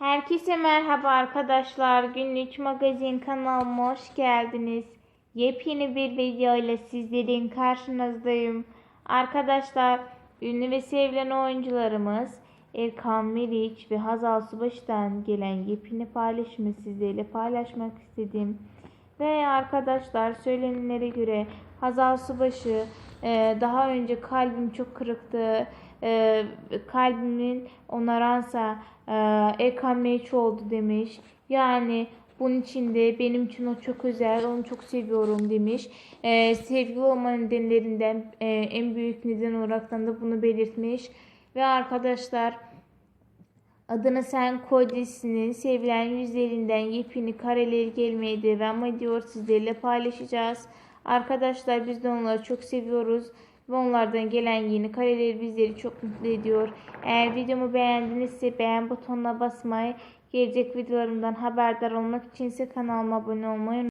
Herkese merhaba arkadaşlar. Günlük magazin kanalıma hoş geldiniz. Yepyeni bir video ile sizlerin karşınızdayım. Arkadaşlar ünlü ve sevilen oyuncularımız Erkan Meriç ve Hazal Subaş'tan gelen yepyeni paylaşımı sizlerle paylaşmak istedim. Ve arkadaşlar söylenenlere göre Hazal Subaşı e, daha önce kalbim çok kırıktı. E, kalbimin onaransa e, Erkan Meriç oldu demiş. Yani bunun için de benim için o çok özel, onu çok seviyorum demiş. E, sevgili olma nedenlerinden e, en büyük neden olaraktan da bunu belirtmiş. Ve arkadaşlar Adını Sen Koy dizisinin sevilen yüzlerinden yepyeni kareleri gelmeye devam ediyor. Sizlerle paylaşacağız. Arkadaşlar biz de onları çok seviyoruz. Ve onlardan gelen yeni kareleri bizleri çok mutlu ediyor. Eğer videomu beğendinizse beğen butonuna basmayı, gelecek videolarımdan haberdar olmak için ise kanalıma abone olmayı